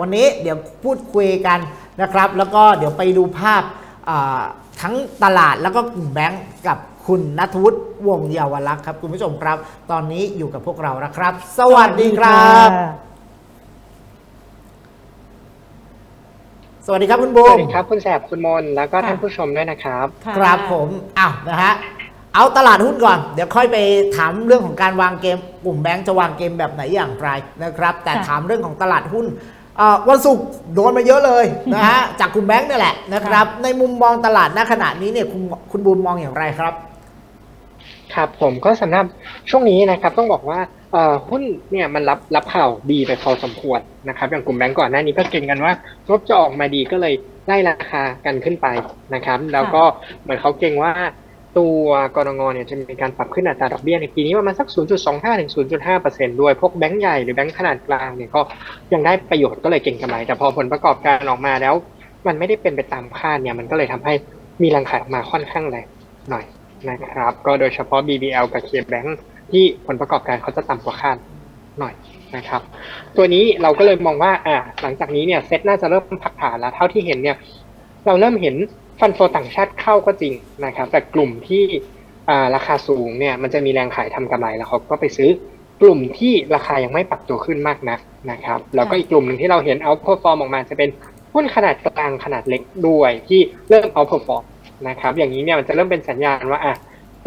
วันนี้เดี๋ยวพูดคุยกันนะครับ แล้วก็เดี๋ยวไปดูภาพอ่าทั้งตลาดแล้วก็กลุ่มแบงก์กับคุณนัทวุฒิวงศ์เยาวลักษณ์ครับ คุณผู้ชมครับ ตอนนี้อยู่กับพวกเรานะครับ สวัสดีครับ สวัสดีครับคุณบูสมวัสดีครับคุณแสบคุณมนแล้วก็ค่ะท่านผู้ชมด้วยนะครับค่ะครับผมอ้าวนะฮะเอาตลาดหุ้นก่อน เดี๋ยวค่อยไปถามเรื่องของการวางเกม กลุ่มแบงก์จะวางเกมแบบไหนอย่างไรนะครับ แต่ค่ะถามเรื่องของตลาดหุ้นเอ่อ วันศุกร์โดนมาเยอะเลยนะฮะจากกลุ่มแบงก์นี่แหละนะครับ ในมุมมองตลาดณขณะนี้เนี่ยคุณคุณบูมมองอย่างไรครับ ครับผมก็สำหรับช่วงนี้นะครับต้องบอกว่าเอ่อหุ้นเนี่ยมันรับรับข่าวดีไปพอสมควรนะครับอย่างกลุ่มแบงก์ก่อนหน้านี้ก็เก่งกันว่างบจะออกมาดีก็เลยไล่ราคากันขึ้นไปนะครับ แล้วก็เหมือนเขาเก่งว่า ตัวกรงงเนี่ยจะมีการปรับขึ้นอัตราดอกเบี้ยในปีนี้ประมาณสัก 0.25ถึง0.5%ด้วย พวกแบงก์ใหญ่หรือแบงก์ขนาดกลางเนี่ยก็ยังได้ประโยชน์ก็เลยเก่งกำไร แต่พอผลประกอบการออกมาแล้ว มันไม่ได้เป็นไปตามคาดเนี่ยมันก็เลยทำให้มีแรงขายออกมาค่อนข้างแรงหน่อยนะครับ ก็โดยเฉพาะ BBL กับ KBank ที่ผลประกอบการเขาจะต่ำกว่าคาดหน่อยนะครับ ตัวนี้เราก็เลยมองว่าอ่าหลังจากนี้เนี่ยเซ็ตน่าจะเริ่มพักฐานแล้ว เท่าที่เห็นเนี่ย เราเริ่มเห็น ฟันโฟต่างชาติเข้าก็จริงนะครับ แต่กลุ่มที่อ่าราคาสูงเนี่ยมันจะมีแรงขายทำกำไรแล้วเขาก็ไปซื้อกลุ่มที่ราคายังไม่ปรับตัวขึ้นมากนักนะครับ แล้วก็อีกกลุ่มหนึ่งที่เราเห็นเอาพอฟอร์มออกมาจะเป็นหุ้นขนาดกลางขนาดเล็กด้วยที่เริ่มเอาพอฟอร์มนะครับ อย่างนี้เนี่ยมันจะเริ่มเป็นสัญญาณว่าอะ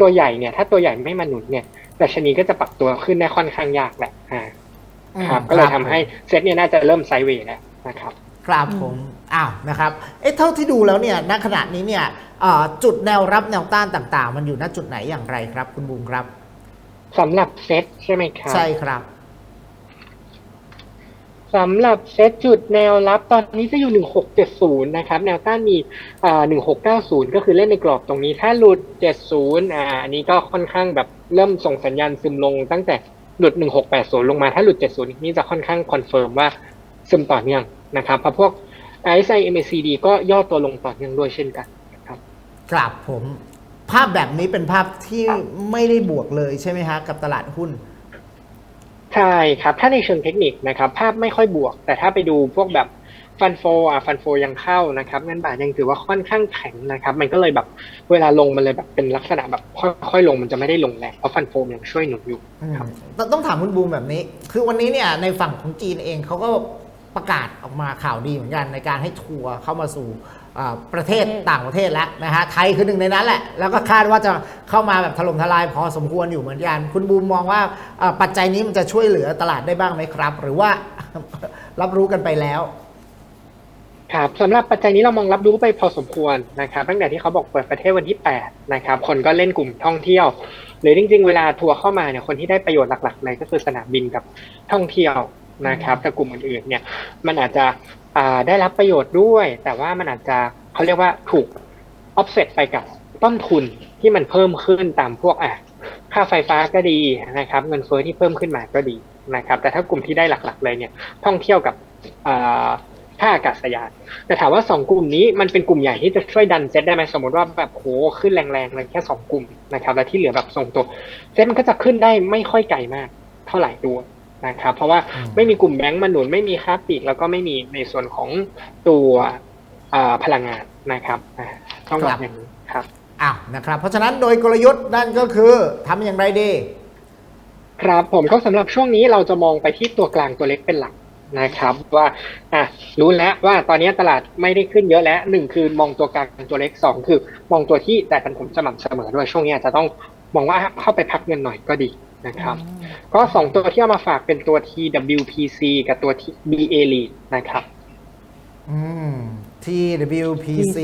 ตัวใหญ่เนี่ย ถ้าตัวใหญ่ไม่มาหนุนเนี่ยดัชนีก็จะปรับตัวขึ้นได้ค่อนข้างยากแหละอ่าครับ ก็เลยทำให้เซ็ตเนี่ยน่าจะเริ่มไซด์เวย์แล้วนะครับ ครับผมอ้าวนะครับเอ๊ะเท่าที่ดูแล้วเนี่ยณขณะนี้เนี่ยเอ่อจุดแนวรับแนวต้านต่างๆ มันอยู่ณจุดไหนอย่างไรครับ คุณบูมครับสำหรับเซ็ตใช่ไหมครับ ใช่ครับสำหรับเซ็ตจุดแนวรับตอนนี้จะอยู่ 1670 นะครับ แนวต้านมีอ่า1690 ก็คือเล่นในกรอบตรงนี้ ถ้าหลุด 70 อ่าอันนี้ก็ค่อนข้างแบบเริ่มส่งสัญญาณซึมลงตั้งแต่หลุด 1680 ลงมา ถ้าหลุด 70 นี่จะค่อนข้างคอนเฟิร์มว่าซึมต่อเนื่อง นะครับเพราะพวก RSI MACD ก็ย่อตัวลงต่อเนื่องด้วยเช่นกันครับครับผมภาพแบบนี้เป็นภาพที่ไม่ได้บวกเลยใช่ไหมฮะกับตลาดหุ้น ใช่ครับ ถ้าในเชิงเทคนิคนะครับ ภาพไม่ค่อยบวก แต่ถ้าไปดูพวกแบบฟันโฟอะฟันโฟยังเข้านะครับเงินบาทยังถือว่าค่อนข้างแข็งนะครับ มันก็เลยแบบเวลาลงมันเลยแบบเป็นลักษณะแบบค่อยๆลงมันจะไม่ได้ลงแรงเพราะฟันโฟยังช่วยหนุนอยู่ครับตต้องถามคุณบูมแบบนี้ คือวันนี้เนี่ยในฝั่งของจีนเองเขาก็ ประกาศออกมาข่าวดีเหมือนกันในการให้ทัวร์เข้ามาสู่ประเทศต่างประเทศแล้วนะฮะไทยคือหนึ่งในนั้นแหละ แล้วก็คาดว่าจะเข้ามาแบบถล่มทลายพอสมควรอยู่เหมือนกัน คุณบูมมองว่าอ่าปัจจัยนี้มันจะช่วยเหลือตลาดได้บ้างไหมครับ หรือว่ารับรู้กันไปแล้วครับสำหรับปัจจัยนี้เรามองรับรู้ไปพอสมควรนะครับตั้งแต่ที่เขาบอกเปิดประเทศวันที่ 8 นะครับ คนก็เล่นกลุ่มท่องเที่ยว หรือจริง ๆ เวลาทัวร์เข้ามาเนี่ยคนที่ได้ประโยชน์หลัก ๆ เลยก็คือสนามบินกับท่องเที่ยว นะครับแต่กลุ่มอื่นๆเนี่ยมันอาจจะได้รับประโยชน์ด้วย แต่ว่ามันอาจจะเขาเรียกว่าถูก offset ไปกับต้นทุนที่มันเพิ่มขึ้นตามพวกอะค่าไฟฟ้าก็ดีนะครับ เงินเฟ้อที่เพิ่มขึ้นมาก็ดีนะครับ แต่ถ้ากลุ่มที่ได้หลักๆเลยเนี่ย ท่องเที่ยวกับอ่าท่าอากาศยานแต่ถามว่าสองกลุ่มนี้มันเป็นกลุ่มใหญ่ที่จะช่วยดันเซ็ตได้ไหมสมมติว่าแบบโหขึ้นแรงๆเลยแค่สองกลุ่มนะครับ แล้วที่เหลือแบบทรงตัว เซ็ตมันก็จะขึ้นได้ไม่ค่อยไกลมาก เท่าไหร่ด้วย นะครับ เพราะว่าอืมไม่มีกลุ่มแบงก์มาหนุนไม่มีค้าปลีกแล้วก็ไม่มีในส่วนของตัวอ่าพลังงานนะครับอ่าต้องบอกอย่างนี้ครับอ้าวนะครับ เพราะฉะนั้นโดยกลยุทธ์นั่นก็คือทำอย่างไรดีครับผมก็สำหรับช่วงนี้เราจะมองไปที่ตัวกลางตัวเล็กเป็นหลักนะครับ ว่าอะรู้แล้วว่าตอนนี้ตลาดไม่ได้ขึ้นเยอะแล้วหนึ่งคือมองตัวกลางตัวเล็กสองคือ มองตัวที่แต่ปันผลสม่ำเสมอด้วยช่วงนี้อาจจะต้องมองว่าเข้าไปพักเงินหน่อยก็ดี นะครับ ก็สองตัวที่เอามาฝากเป็นตัว TWPC กับตัว BA Lead นะครับ อืม TWPC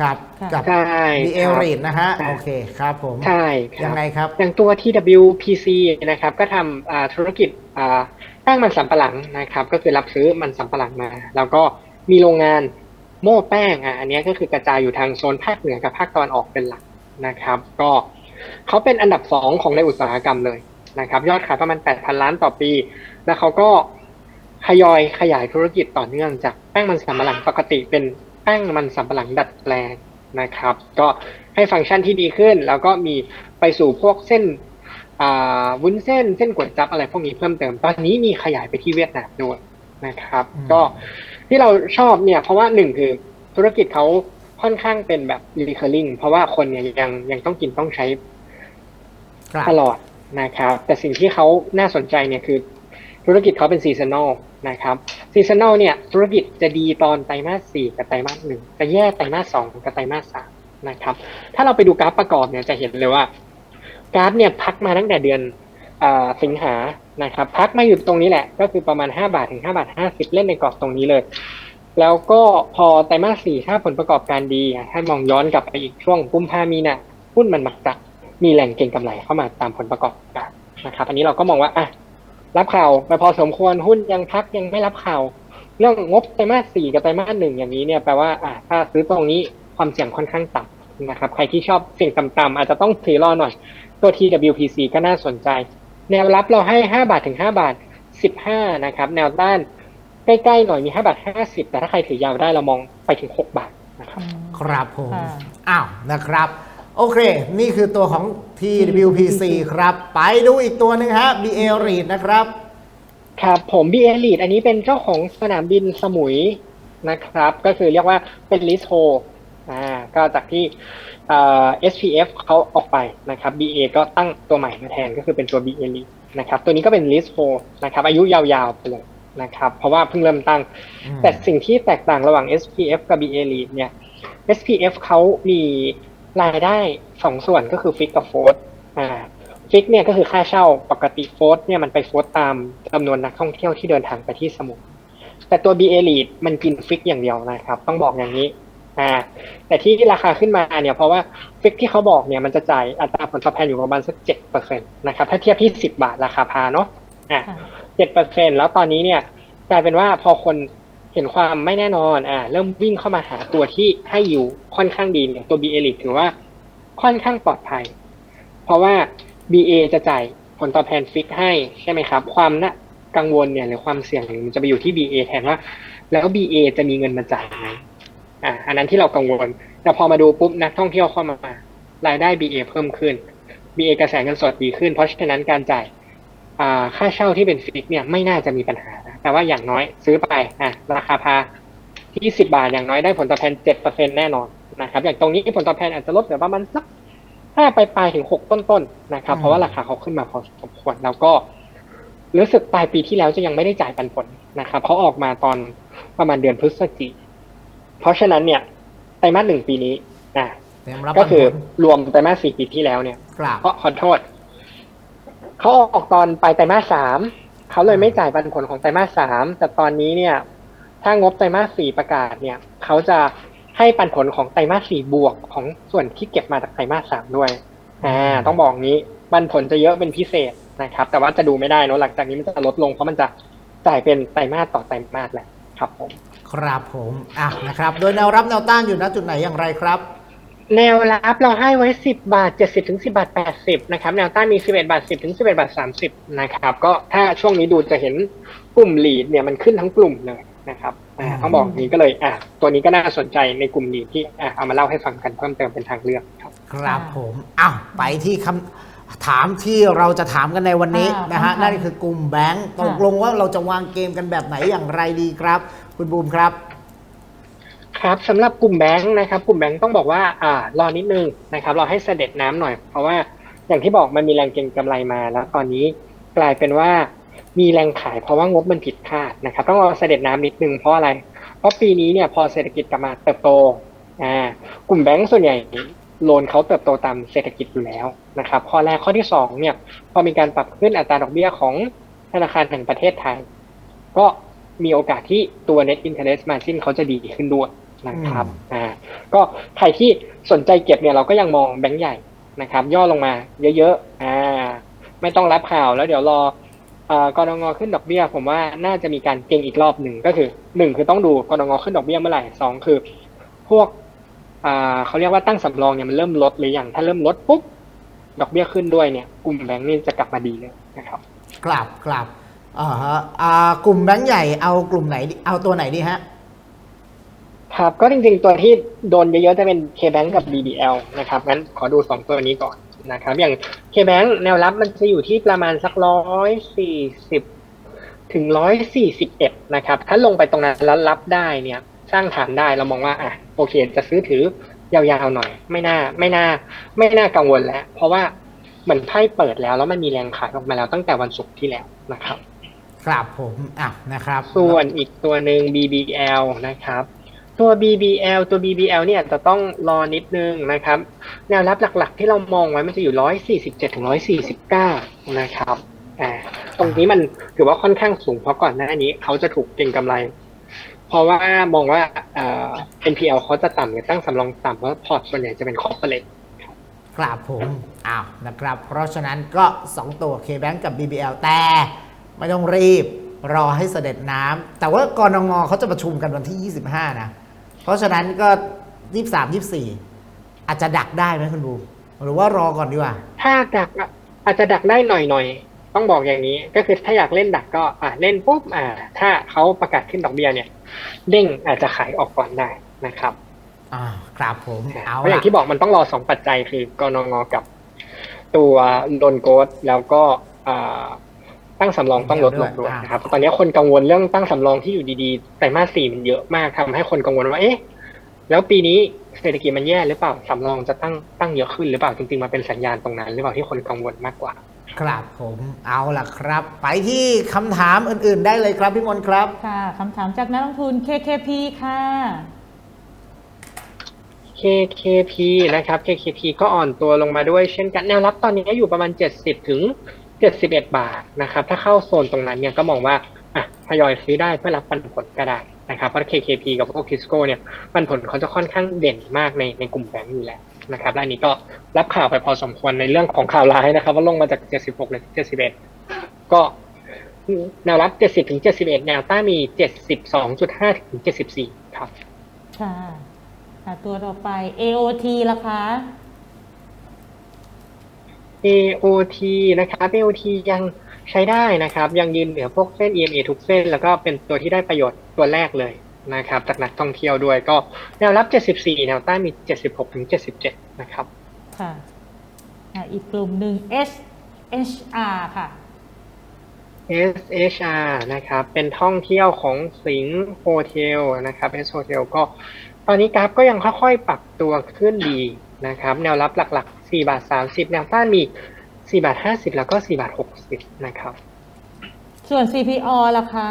ครับค่ะกับใช่ d ค l รับ r a t นะฮะใช่โอเคครับผม ใช่คยัรับงไงครับ อย่างตัว TWPC นะครับ ก็ทำอ่าธุรกิจอ่าแป้งมันสำปะหลังนะครับ ก็คือรับซื้อมันสำปะหลังมา แล้วก็มีโรงงานโม่แป้งอะอันนี้ก็คือกระจายอยู่ทางโซนภาคเหนือกับภาคตะวันออกเป็นหลักนะครับ ก็ เขาเป็นอันดับสองของในอุตสาหกรรมเลยนะครับ ยอดขายประมาณ 8,000 ล้านต่อปี แล้วเขาก็ทยอยขยายธุรกิจต่อเนื่องจากแป้งมันสำปะหลังปกติเป็นแป้งมันสำปะหลังดัดแปลงนะครับ ก็ให้ฟังก์ชันที่ดีขึ้น แล้วก็มีไปสู่พวกเส้นวุ้นเส้นเส้นก๋วยจั๊บอะไรพวกนี้เพิ่มเติม ตอนนี้มีขยายไปที่เวียดนามด้วยนะครับ ก็ที่เราชอบเนี่ย เพราะว่าหนึ่งคือธุรกิจเขาค่อนข้างเป็นแบบ recurring เพราะว่าคนเนี่ยยังยังต้องกินต้องใช้ ตลอดนะครับแต่สิ่งที่เขาน่าสนใจเนี่ยคือ ธุรกิจเขาเป็นซีซันอลนะครับซีซันอลเนี่ยธุรกิจจะดีตอนไตรมาสสี่กับไตรมาสหนึ่งจะแย่ไตรมาสสองกับไตรมาสสามนะครับถ้าเราไปดูกราฟประกอบเนี่ยจะเห็นเลยว่ากราฟเนี่ยพักมาตั้งแต่เดือนอสิงหานะครับพักมาอยู่ตรงนี้แหละ ก็คือประมาณ 5 บาทถึง5บาท50 เล่นในกรอบตรงนี้เลย แล้วก็พอไตรมาสสี่ถ้าผลประกอบการดีถ้ามองย้อนกลับไปอีกช่วงกุมภามีนาหุ้นมันมักจะ มีแหล่งเก็งกำไรเข้ามาตามผลประกอบการนะครับ อันนี้เราก็มองว่าอะรับข่าวไปพอสมควรหุ้นยังพักยังไม่รับข่าว เรื่องงบไตรมาสสี่กับไตรมาสหนึ่งอย่างนี้เนี่ยแปลว่าอะถ้าซื้อตรงนี้ความเสี่ยงค่อนข้างต่ำนะครับ ใครที่ชอบเสี่ยงต่ำๆอาจจะต้องถือรอหน่อยตัว TWPC ก็น่าสนใจ แนวรับเราให้ 5 บาทถึง 5 บาท 15 นะครับ แนวต้านใกล้ๆหน่อยมี 5 บาท 50 แต่ถ้าใครถือยาวได้เรามองไปถึง 6 บาทนะครับ ครับผมค่ะอ้าวนะครับ โอเค นี่คือตัวของ TWPC ครับ ไปดูอีกตัวหนึ่งฮะ BA Read นะครับ ครับผม BA Lead อันนี้เป็นเจ้าของสนามบินสมุยนะครับ ก็คือเรียกว่าเป็น lease hold อ่าก็จากที่เอ่อ SPF เขาออกไปนะครับ BA ก็ตั้งตัวใหม่มาแทนก็คือเป็นตัว BA Lead นะครับ ตัวนี้ก็เป็น lease hold นะครับ อายุยาวๆไปเลยนะครับ เพราะว่าเพิ่งเริ่มตั้งอืมแต่สิ่งที่แตกต่างระหว่าง SPF กับ BA Lead เนี่ย SPF เขามี รายได้สองส่วนก็คือ Fix กับ Float อ่าฟิกเนี่ยก็คือค่าเช่าปกติโฟสเนี่ยมันไปโฟสตามจำนวนนักท่องเที่ยวที่เดินทางไปที่สมุยแต่ตัว BA Lead มันกินฟิกอย่างเดียวนะครับ ต้องบอกอย่างนี้อ่าแต่ที่ราคาขึ้นมาเนี่ยเพราะว่าฟิกที่เขาบอกเนี่ยมันจะจ่ายอัตราผลตอบแทนอยู่ประมาณสักเจ็ดเปอร์เซ็นต์นะครับถ้าเทียบที่สิบบาทราคาพาเนาะอ่าค่ะเจ็ดเปอร์เซ็นแล้วตอนนี้เนี่ยกลายเป็นว่าพอคน เห็นความไม่แน่นอน อ่า เริ่มวิ่งเข้ามาหาตัวที่ให้อยู่ค่อนข้างดีเนี่ยตัว BA Lead ถือว่าค่อนข้างปลอดภัย เพราะว่า BA จะจ่ายผลตอบแทนฟิกให้ใช่ไหมครับ ความน่ากังวลเนี่ยหรือความเสี่ยงเนี่ยมันจะไปอยู่ที่ BA แทนว่า แล้ว BA จะมีเงินมาจ่ายไหมอ่า อันนั้นที่เรากังวล แต่พอมาดูปุ๊บนักท่องเที่ยวเข้ามา รายได้ BA เพิ่มขึ้น BA กระแสเงินสดดีขึ้น เพราะฉะนั้นการจ่ายอ่าค่าเช่าที่เป็นฟิกเนี่ยไม่น่าจะมีปัญหา แต่ว่าอย่างน้อยซื้อไปอะราคาพาที่สิบาทอย่างน้อยได้ผลตอบแทนเจ็ดเปอร์เซ็นแน่นอนนะครับ อย่างตรงนี้ผลตอบแทนอาจจะลดเหลือประมาณสักห้าไปปลายถึงหกต้นๆนะครับอืมเพราะว่าราคาเขาขึ้นมาพอสมควรแล้วก็รู้สึกปลายปีที่แล้วจะยังไม่ได้จ่ายปันผลนะครับเขาออกมาตอนประมาณเดือนพฤศจิกเพราะฉะนั้นเนี่ยไตรมาสหนึ่งปีนี้นะเตรียมรับก็คือปันผลรวมไตรมาสสี่ปีที่แล้วเนี่ยครับเพราะขอโทษเขาออกตอนปลายไตรมาสสาม เขาเลยไม่จ่ายปันผลของไตรมาสสามแต่ตอนนี้เนี่ย ถ้างบไตรมาสสี่ประกาศเนี่ย เขาจะให้ปันผลของไตรมาสสี่บวกของส่วนที่เก็บมาจากไตรมาสสามด้วย อ่า ต้องบอกงี้ปันผลจะเยอะเป็นพิเศษนะครับ แต่ว่าจะดูไม่ได้เนอะหลังจากนี้มันจะลดลงเพราะมันจะจ่ายเป็นไตรมาสต่อไตรมาสแหละครับผม ครับผม อะนะครับ โดยแนวรับแนวต้านอยู่ณจุดไหนอย่างไรครับ แนวรับเราให้ไว้ 10 บาท 70ถึง10 บาท 80 นะครับ แนวต้านมี 11 บาท 10ถึง11 บาท 30 นะครับ ก็ถ้าช่วงนี้ดูจะเห็นกลุ่มลีดเนี่ยมันขึ้นทั้งกลุ่มเลยนะครับอ่าอืมต้องบอกอย่างนี้ก็เลยอะตัวนี้ก็น่าสนใจในกลุ่มลีดที่อะเอามาเล่าให้ฟังกันเพิ่มเติมเป็นทางเลือกครับ ครับผมอ้าวไปที่คำถามที่เราจะถามกันในวันนี้อ่านนะฮะคำถามนั่นคือกลุ่มแบงก์ตค่ะกลงว่าเราจะวางเกมกันแบบไหนอย่างไรดีครับ คุณบูมครับ ครับสำหรับกลุ่มแบงค์นะครับ กลุ่มแบงค์ต้องบอกว่าอ่ารอนิดนึงนะครับเราให้เสด็จน้ำหน่อย เพราะว่าอย่างที่บอกมันมีแรงเก็งกำไรมาแล้วตอนนี้กลายเป็นว่ามีแรงขายเพราะว่างบมันผิดคาดนะครับ ต้องรอเสด็จน้ำนิดนึงเพราะอะไร เพราะปีนี้เนี่ยพอเศรษฐกิจกลับมาเติบโตอ่ากลุ่มแบงค์ส่วนใหญ่โลนเขาเติบโตตามเศรษฐกิจอยู่แล้วนะครับข้อแรกข้อที่สองเนี่ยพอมีการปรับขึ้นอัตราดอกเบี้ยของธนาคารแห่งประเทศไทย ก็มีโอกาสที่ตัว net interest margin เขาจะดีขึ้นด้วย นะครับอ่าก็ใครที่สนใจเก็บเนี่ยเราก็ยังมองแบงก์ใหญ่นะครับ ย่อลงมาเยอะๆอ่าไม่ต้องรับข่าวแล้วเดี๋ยวรอเอ่อกรงงขึ้นดอกเบี้ย ผมว่าน่าจะมีการเก็งอีกรอบหนึ่งก็คือหนึ่งคือต้องดูกรงงขึ้นดอกเบี้ยเมื่อไหร่สองคือ พวกอ่าเขาเรียกว่าตั้งสำรองเนี่ยมันเริ่มลดหรือยังถ้าเริ่มลดปุ๊บดอกเบี้ยขึ้นด้วยเนี่ย กลุ่มแบงก์นี่จะกลับมาดีเลยนะครับกลับกลับอ่าฮะอ่ากลุ่มแบงก์ใหญ่เอากลุ่มไหนดีเอาตัวไหนดีฮะ ครับก็จริงๆตัวที่โดนเยอะๆจะเป็น KBank กับ BBL นะครับงั้นขอดูสองตัวนี้ก่อนนะครับอย่าง KBank แนวรับมันจะอยู่ที่ประมาณสักร้อยสี่สิบถึงร้อยสี่สิบเอ็ดนะครับถ้าลงไปตรงนั้นแล้วรับได้เนี่ย สร้างฐานได้เรามองว่าอะโอเคจะซื้อถือยาวๆหน่อย ไม่น่าไม่น่า ไม่น่ากังวลแล้ว เพราะว่าเหมือนไพ่เปิดแล้วแล้วมันมีแรงขายออกมาแล้วตั้งแต่วันศุกร์ที่แล้วนะครับ ครับผมอะนะครับ ส่วนอีกตัวหนึ่ง BBL นะครับ ตัว BBL ตัว BBL เนี่ยจะต้องรอนิดนึงนะครับ แนวรับหลักๆ ที่เรามองไว้มันจะอยู่ 147ถึง149 นะครับอ่าตรงนี้มันถือว่าค่อนข้างสูงเพราะก่อนหน้านี้เขาจะถูกเก็งกำไร เพราะว่ามองว่าเอ่อ NPL เขาจะต่ำเนี่ยตั้งสำรองต่ำเพราะพอร์ตส่วนใหญ่จะเป็นคอร์เปอเรทครับผมอ้าวนะครับ เพราะฉะนั้นก็ 2 ตัว KBank กับ BBL แต่ไม่ต้องรีบรอให้เสด็จน้ำแต่ว่ากรงงเขาจะประชุมกันวันที่ 25 นะ เพราะฉะนั้นก็23 24อาจจะดักได้ไหมคุณบูหรือว่ารอก่อนดีกว่า ถ้าดักอะอาจจะดักได้หน่อยๆต้องบอกอย่างนี้ ก็คือถ้าอยากเล่นดักก็ อ่าเล่นปุ๊บอ่า ถ้าเขาประกาศขึ้นดอกเบี้ยเนี่ย เด้งอาจจะขายออกก่อนได้นะครับอ่าครับผมเอาเพราะอย่าละงที่บอกมันต้องรอสองปัจจัยคือกนงกับ ตัวโลนโกดแล้วก็อ่า ตั้งสำรองต้องลดลงด้วยนะครับตอนนี้คนกังวลเรื่องตั้งสำรองที่อยู่ดีๆไตรมาสสี่มันเยอะมากทำให้คนกังวลว่าเอ๊ะแล้วปีนี้เศรษฐกิจมันแย่หรือเปล่าสำรองจะตั้งตั้งเยอะขึ้นหรือเปล่าจริงๆมันเป็นสัญญาณตรงนั้น หรือเปล่าที่คนกังวลมากกว่า ครับผมเอาละครับ ไปที่คำถามอื่น ๆ ได้เลยครับพี่มนต์ครับค่ะคำถามจากนักลงทุน KKP ค่ะ KKP นะครับ KKP ก็อ่อนตัวลงมาด้วยเช่นกันแนวรับตอนนี้อยู่ประมาณ 70ถึง 71บาทนะครับ ถ้าเข้าโซนตรงนั้นเนี่ยก็มองว่าอะทยอยซื้อได้เพื่อรับปันผลก็ได้นะครับ เพราะ KKP กับพวก Kisco เนี่ยปันผลเขาจะค่อนข้างเด่นมากในในกลุ่มแบงก์อยู่แล้วนะครับและนนี้ก็รับข่าวไปพอสมควรในเรื่องของข่าวร้ายนะครับ ว่าลงมาจาก 76เลย71 ก็แนวรับ 70ถึง71 แนวต้านมี 72.5ถึง74 ครับค่ะอะ ตัวต่อไป AOT ล่ะคะ AOT นะครับ AOT ยังใช้ได้นะครับ ยังยืนเหนือพวกเส้น EMA ทุกเส้น แล้วก็เป็นตัวที่ได้ประโยชน์ตัวแรกเลยนะครับ จากนักท่องเที่ยวด้วยก็แนวรับ 74 แนวต้านมี 76 ถึง 77 นะครับ ค่ะอะอีกกลุ่มหนึ่ง SHR ค่ะ SHR นะครับ เป็นท่องเที่ยวของสิงห์โฮเทลนะครับ S Hotel ก็ ตอนนี้กราฟก็ยังค่อยๆ ปรับตัวขึ้นดีนะครับ แนวรับหลักๆ 4บาท30แนวต้านมี4บาท50 แล้วก็4บาท60 นะครับ ส่วน CPO ล่ะคะ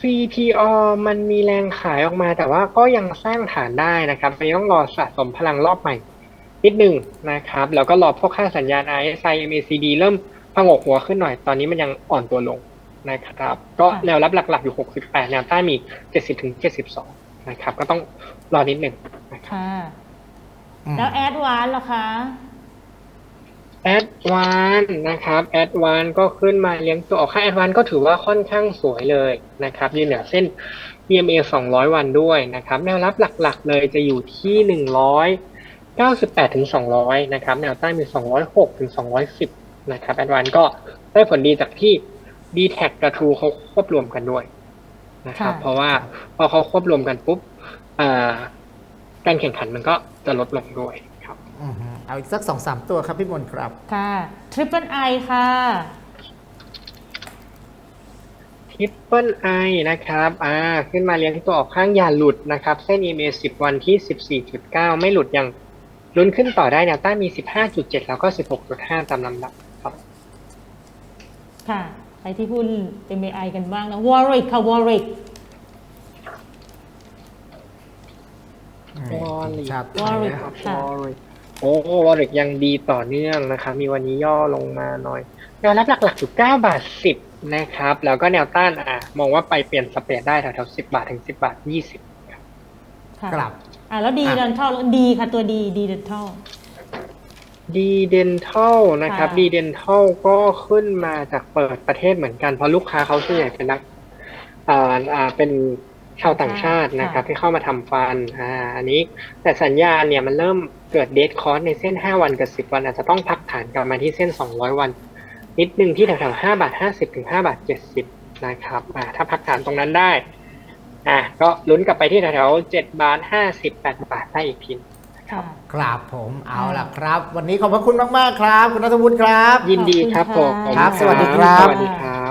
CPO มันมีแรงขายออกมา แต่ว่าก็ยังสร้างฐานได้นะครับอันนี้ต้องรอสะสมพลังรอบใหม่นิดหนึ่งนะครับ แล้วก็รอพวกค่าสัญญาณ RSI MACD เริ่มพงกหัวขึ้นหน่อย ตอนนี้มันยังอ่อนตัวลงนะครับ ก็ค่ะแนวรับหลักๆอยู่ 68 แนวต้านมี 70ถึง72 นะครับ ก็ต้องรอนิดหนึ่งนะครับค่ะอืมแล้ว Advance ล่ะคะแอดวานนะครับแอดวานก็ขึ้นมาเลี้ยงตัวออกค่าแอดวานก็ถือว่าค่อนข้างสวยเลยนะครับยืนเหนือเส้น EMA 200 วันด้วยนะครับ แนวรับหลักๆ เลยจะอยู่ที่ 198ถึง200 นะครับ แนวต้านมี 206ถึง210 นะครับแอดวานก็ได้ผลดีจากที่ d t แทกับ True เขาควบรวมกันด้วย นะครับค่ะเพราะว่าพอเขาควบรวมกันปุ๊บอ่าการแข่งขันมันก็จะลดลงด้วยครับอือฮึเอาอีกสักสองสามตัวครับพี่มนต์ครับ ค่ะ Triple I ค่ะทิปเปิลไอนะครับ อ่า ขึ้นมาเลี้ยงตัวออกข้างอย่าหลุดนะครับ เส้น EMA 10 วันที่ 14.9 ไม่หลุดยังลุ้นขึ้นต่อได้แนวต้านมี 15.7 แล้วก็ 16.5 ตามลำดับครับ ค่ะ ไปที่หุ้น MAI กันบ้างนะ Warwick ค่ะ Warwick อืมชัด Warwick ครับค่ะ Warwick โอ้วอริกยังดีต่อเนื่องนะครับมีวันนี้ย่อลงมาหน่อย แนวรับหลักๆอยู่9บาท10 นะครับ แล้วก็แนวต้านอะ มองว่าไปเปลี่ยนสเปรดได้แถวๆ10 บาทถึง 10 บาท 20 ค่ะครับ อะแล้วดีอะดันทัลดีค่ะตัวดีดีดันทัล ดีเดนทัลนะครับค่ะ ดีเดนทัลก็ขึ้นมาจากเปิดประเทศเหมือนกัน เพราะลูกค้าเขาส่วนใหญ่เป็นนักอ่าอ่าเป็นชาวต่างชาตินะครับ ที่เข้ามาทำฟันอ่าอันนี้ แต่สัญญาณเนี่ยมันเริ่มเกิดเดทคอร์สในเส้น 5 วันกับ 10 วัน อาจจะต้องพักฐานกลับมาที่เส้น 200 วัน นิดนึงที่แถวๆ5บาท50ถึง5บาท70นะครับอ่าถ้าพักฐานตรงนั้นได้อะก็ลุ้นกลับไปที่แถวๆ7บาท50 8บาทได้อีกที ครับค่ะครับผมเอาค่ะล่ะครับ วันนี้ขอบพระคุณมาก ๆ ครับ คุณนัทวุฒิครับ ยินดีครับผมขอบคุณครับ สวัสดีครับ สวัสดีครับ